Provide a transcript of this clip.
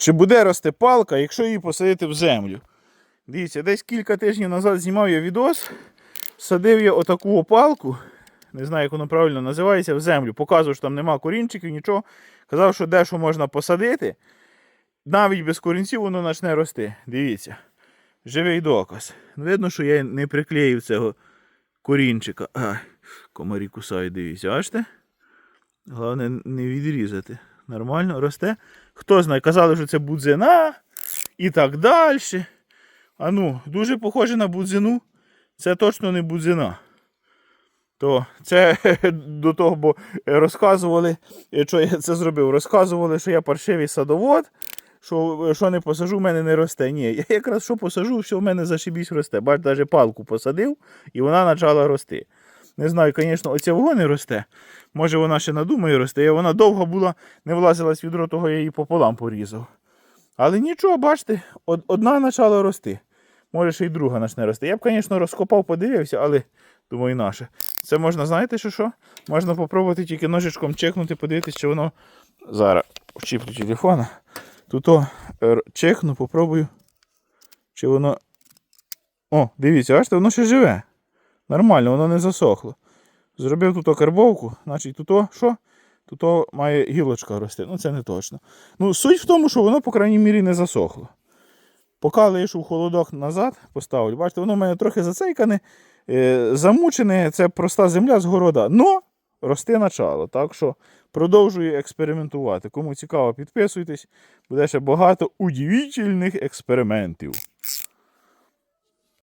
чи буде рости палка, якщо її посадити в землю. Дивіться, десь кілька тижнів назад знімав я відос, садив я отаку опалку, не знаю, як воно правильно називається, в землю. Показував, що там нема корінчиків, нічого. Казав, що дещо можна посадити. Навіть без корінців воно почне рости. Дивіться. Живий доказ. Видно, що я не приклеїв цього корінчика. Ай, комарі кусають, дивіться, бачите? Головне не відрізати. Нормально росте. Хто знає, казали, що це будзина і так далі. А ну, дуже похоже на будзину. Це точно не будзина. То це до того, бо розказували, що я це зробив. Розказували, що я паршивий садовод, що, що не посажу, в мене не росте. Ні, я якраз що посажу, все в мене зашибісь росте. Бач, навіть палку посадив, і вона почала рости. Не знаю, звісно, оця вого не росте. Може вона ще надумає росте. І Вона довго була, не влазилась відро, того я її пополам порізав. Але нічого, бачите, одна почала рости. Може, ще й друга почне рости. Я б, звісно, розкопав, подивився, але думаю, наше. Це можна, знаєте, що що? Можна попробувати тільки ножичком чекнути, подивитися, чи воно. Зараз вчіплю телефона. Тут о, чекну, попробую. Чи воно. О, дивіться, бачите, воно ще живе. Нормально, воно не засохло. Зробив тут карбовку, значить тут що? Тут має гілочка рости. Ну це не точно. Ну, суть в тому, що воно, по крайній мірі, не засохло. Поки лишу холодок назад, поставлю. Бачите, воно в мене трохи зацейкане, е, замучене, це проста земля з города. Но рости начало. Так що продовжую експериментувати. Кому цікаво, підписуйтесь. Буде ще багато удивительних експериментів.